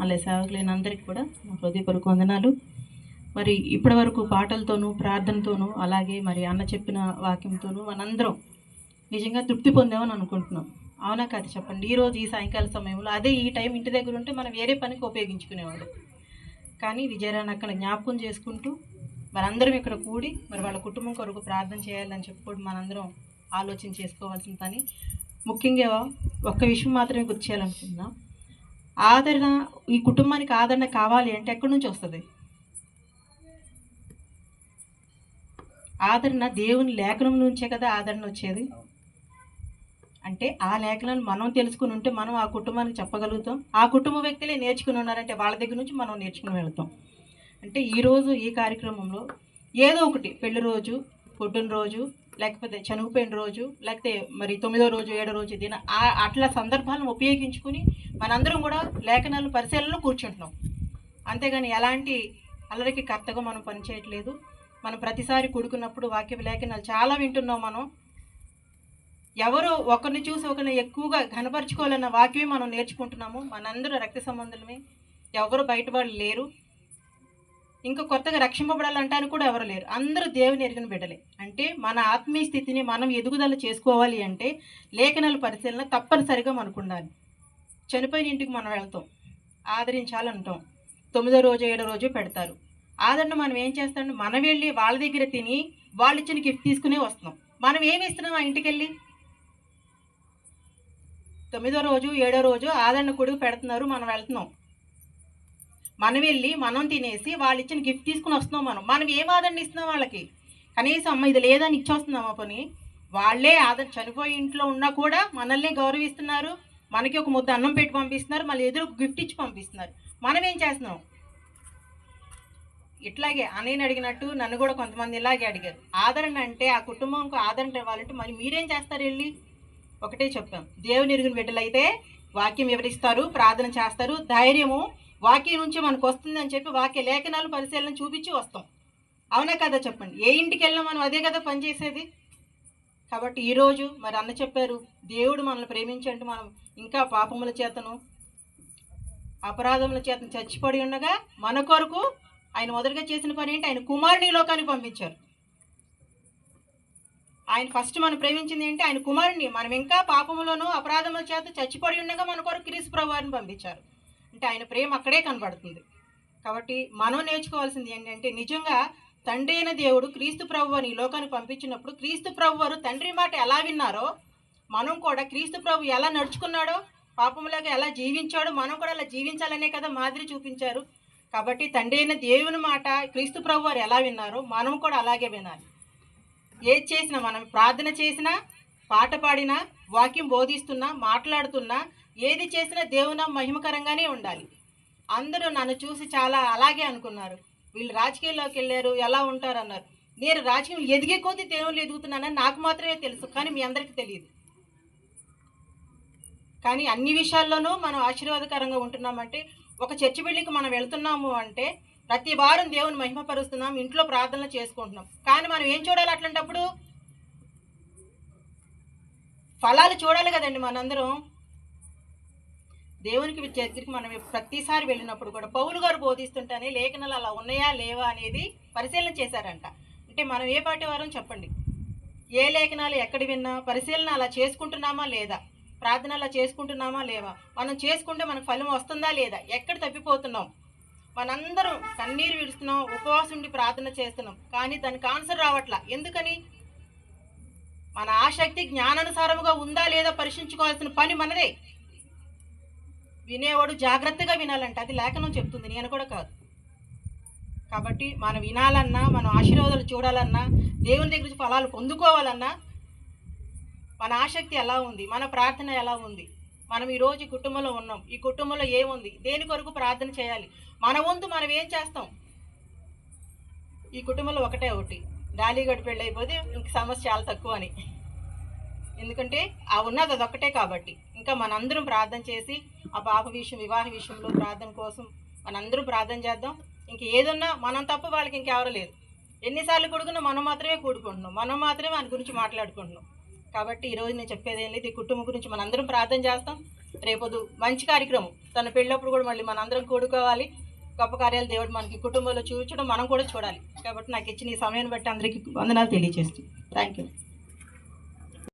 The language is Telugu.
అలాగే సేవకులైన కూడా నా హృదయపూర్వక వందనాలు. మరి ఇప్పటి వరకు పాటలతోనూ ప్రార్థనతోనూ అలాగే మరి అన్న చెప్పిన వాక్యంతోనూ మనందరం నిజంగా తృప్తి పొందామని అనుకుంటున్నాం. అవునా కాదు చెప్పండి? ఈ రోజు ఈ సాయంకాల సమయంలో అదే ఈ టైం ఇంటి దగ్గర ఉంటే మనం వేరే పనికి ఉపయోగించుకునేవాడు కానీ విజయరాన్ని అక్కడ జ్ఞాపకం చేసుకుంటూ మనందరం ఇక్కడ కూడి మరి వాళ్ళ కుటుంబం కొరకు ప్రార్థన చేయాలని చెప్పుకోవడం మనందరం ఆలోచన చేసుకోవాల్సిన పని. ముఖ్యంగా ఒక్క విషయం మాత్రమే గుర్తు చేయాలనుకుంటున్నాం. ఆదరణ ఈ కుటుంబానికి ఆదరణ కావాలి అంటే ఎక్కడి నుంచి వస్తుంది? ఆదరణ దేవుని లేఖనం నుంచే కదా ఆదరణ వచ్చేది? అంటే ఆ లేఖనాలు మనం తెలుసుకుని ఉంటే మనం ఆ కుటుంబానికి చెప్పగలుగుతాం. ఆ కుటుంబ వ్యక్తులే నేర్చుకుని ఉన్నారంటే వాళ్ళ దగ్గర నుంచి మనం నేర్చుకుని వెళ్తాం. అంటే ఈరోజు ఈ కార్యక్రమంలో ఏదో ఒకటి పెళ్ళి రోజు పుట్టినరోజు లేకపోతే చనిపోయిన రోజు లేకపోతే మరి తొమ్మిదో రోజు ఏడో రోజు దిన అట్లా సందర్భాలను ఉపయోగించుకుని మనందరం కూడా లేఖనాలు పరిశీలనలో కూర్చుంటున్నాం. అంతేగాని ఎలాంటి అల్లరికి కర్తగా మనం పనిచేయట్లేదు. మనం ప్రతిసారి కూడుకున్నప్పుడు వాక్య లేఖనాలు చాలా వింటున్నాం మనం. ఎవరు ఒకరిని చూసి ఒకరిని ఎక్కువగా కనపరుచుకోవాలన్న వాక్యమే మనం నేర్చుకుంటున్నాము. మనందరూ రక్త సంబంధులమే. ఎవరు బయటపడలేరు లేరు. ఇంకా కొత్తగా రక్షింపబడాలంటానికి కూడా ఎవరు లేరు. అందరూ దేవుని ఎరిగిన బిడ్డలే. అంటే మన ఆత్మీయ స్థితిని మనం ఎదుగుదల చేసుకోవాలి అంటే లేఖనాల పరిశీలన తప్పనిసరిగా మనకు ఉండాలి. చనిపోయిన ఇంటికి మనం వెళ్తాం. ఆదరించాలంటాం. తొమ్మిదో రోజు ఏడో రోజు పెడతారు. ఆదరణ మనం ఏం చేస్తాం? మనం వెళ్ళి వాళ్ళ దగ్గర తిని వాళ్ళు ఇచ్చిన గిఫ్ట్ తీసుకునే వస్తున్నాం. మనం ఏమి ఇస్తున్నాం ఆ ఇంటికి వెళ్ళి తొమ్మిదో రోజు ఏడో రోజు ఆదరణ కొడుకు పెడుతున్నారు మనం వెళ్తున్నాం. మనం వెళ్ళి మనం తినేసి వాళ్ళు ఇచ్చిన గిఫ్ట్ తీసుకుని వస్తున్నాం మనం. మనం ఏం ఆదరణ ఇస్తున్నాం వాళ్ళకి? కనీసం అమ్మ ఇది లేదని ఇచ్చొస్తున్నామా పని? వాళ్ళే ఆదరణ చనిపోయి ఇంట్లో ఉన్నా కూడా మనల్ని గౌరవిస్తున్నారు. మనకి ఒక ముద్ద అన్నం పెట్టి పంపిస్తున్నారు. మళ్ళీ ఎదురు గిఫ్ట్ ఇచ్చి పంపిస్తున్నారు. మనం ఏం చేస్తున్నాం? ఇట్లాగే అన్నయ్యని అడిగినట్టు నన్ను కూడా కొంతమంది ఇలాగే అడిగారు. ఆదరణ అంటే ఆ కుటుంబంకు ఆదరణ ఇవ్వాలంటే మరి మీరేం చేస్తారు వెళ్ళి? ఒకటే చెప్పాం. దేవుని ఎరుగున బిడ్డలైతే వాక్యం వివరిస్తారు ప్రార్థన చేస్తారు. ధైర్యము వాక్య నుంచి మనకు వస్తుందని చెప్పి వాక్య లేఖనాలు పరిశీలన చూపించి వస్తాం. అవునా కదా చెప్పండి. ఏ ఇంటికి వెళ్ళినా మనం అదే కదా పనిచేసేది కాబట్టి ఈరోజు మరి అన్న చెప్పారు దేవుడు మనల్ని ప్రేమించంటే మనం ఇంకా పాపముల చేతను అపరాధముల చేతను చచ్చిపడి ఉండగా మన కొరకు ఆయన మొదటగా చేసిన పని ఏంటి? ఆయన కుమారుని లోకానికి పంపించారు. ఆయన ఫస్ట్ మనం ప్రేమించింది ఏంటి? ఆయన కుమారుని. మనం ఇంకా పాపములోను అపరాధముల చేత చచ్చిపడి ఉండగా మన కొరకు క్రీస్తు ప్రభువారిని పంపించారు. అంటే ఆయన ప్రేమ అక్కడే కనబడుతుంది. కాబట్టి మనం నేర్చుకోవాల్సింది ఏంటంటే నిజంగా తండ్రి అయిన దేవుడు క్రీస్తు ప్రభువారిని ఈ లోకానికి పంపించినప్పుడు క్రీస్తు ప్రభువారు తండ్రి మాట ఎలా విన్నారో మనం కూడా క్రీస్తు ప్రభు ఎలా నడుచుకున్నాడో పాపములాగా ఎలా జీవించాడో మనం కూడా అలా జీవించాలనే కదా మాదిరి చూపించారు. కాబట్టి తండ్రి అయిన దేవుని మాట క్రీస్తు ప్రభు వారు ఎలా విన్నారో మనం కూడా అలాగే వినాలి. ఏది చేసినా మనం ప్రార్థన చేసినా పాట పాడినా వాక్యం బోధిస్తున్నా మాట్లాడుతున్నా ఏది చేసినా దేవున మహిమకరంగానే ఉండాలి. అందరూ నన్ను చూసి చాలా అలాగే అనుకున్నారు. వీళ్ళు రాజకీయాల్లోకి వెళ్ళారు ఎలా ఉంటారు అన్నారు నేను రాజకీయం ఎదిగే కొద్దీ దేవుళ్ళు ఎదుగుతున్నానని నాకు మాత్రమే తెలుసు కానీ మీ అందరికీ తెలియదు. కానీ అన్ని విషయాల్లోనూ మనం ఆశీర్వాదకరంగా ఉంటున్నామంటే ఒక చర్చి బిల్డింగ్కి మనం వెళ్తున్నాము అంటే ప్రతి వారం దేవుని మహిమపరుస్తున్నాం ఇంట్లో ప్రార్థనలు చేసుకుంటున్నాం. కానీ మనం ఏం చూడాలి అట్లాంటప్పుడు? ఫలాలు చూడాలి కదండి మనందరం. దేవునికి దగ్గరికి మనం ప్రతిసారి వెళ్ళినప్పుడు కూడా పౌలు గారు బోధిస్తుంటేనే లేఖనాలు అలా ఉన్నాయా లేవా అనేది పరిశీలన చేశారంట. అంటే మనం ఏ పాటి వారం చెప్పండి. ఏ లేఖనాలు ఎక్కడ విన్నా పరిశీలన అలా చేసుకుంటున్నామా లేదా? ప్రార్థన అలా చేసుకుంటున్నామా లేవా? మనం చేసుకుంటే మనకు ఫలం వస్తుందా లేదా? ఎక్కడ తప్పిపోతున్నాం? మనందరం కన్నీరు విడుస్తున్నాం ఉపవాసం ఉండి ప్రార్థన చేస్తున్నాం. కానీ దానికి ఆన్సర్ రావట్లా. ఎందుకని? మన ఆసక్తి జ్ఞానానుసారముగా ఉందా లేదా పరీక్షించుకోవాల్సిన పని మనదే. వినేవాడు జాగ్రత్తగా వినాలంట. అది లేఖనం చెప్తుంది. నేను కూడా కాదు. కాబట్టి మనం వినాలన్నా మనం ఆశీర్వాదాలు చూడాలన్నా దేవుని దగ్గర నుంచి ఫలాలు పొందుకోవాలన్నా మన ఆసక్తి ఎలా ఉంది? మన ప్రార్థన ఎలా ఉంది? మనం ఈరోజు ఈ కుటుంబంలో ఉన్నాం. ఈ కుటుంబంలో ఏముంది? దేని కొరకు ప్రార్థన చేయాలి? మన వంతు మనం ఏం చేస్తాం? ఈ కుటుంబంలో ఒకటే ఒకటి. గాలిగడి పెళ్ళి అయిపోతే ఇంక సమస్య చాలా తక్కువ అని. ఎందుకంటే ఆ ఉన్నది అదొక్కటే కాబట్టి. ఇంకా మనందరం ప్రార్థన చేసి ఆ పాప విషయం వివాహ విషయంలో ప్రార్థన కోసం మనందరూ ప్రార్థన చేద్దాం. ఇంక ఏదన్నా మనం తప్ప వాళ్ళకి ఇంకెవరు లేదు ఎన్నిసార్లు కూడుకున్నా మనం మాత్రమే కూడుకుంటున్నాం. మనం మాత్రమే దాని గురించి మాట్లాడుకుంటున్నాం. కాబట్టి ఈరోజు నేను చెప్పేది ఏం లేదు ఈ కుటుంబం గురించి మనందరం ప్రార్థన చేస్తాం. రేపొద్దు మంచి కార్యక్రమం. తన పెళ్ళప్పుడు కూడా మళ్ళీ మనందరం కూడుకోవాలి. గొప్ప కార్యాలు దేవుడు మనకి కుటుంబంలో చూపించడం మనం కూడా చూడాలి. కాబట్టి నాకు ఇచ్చిన ఈ సమయాన్ని బట్టి అందరికీ వందనాలు తెలియజేస్తుంది థ్యాంక్ యూ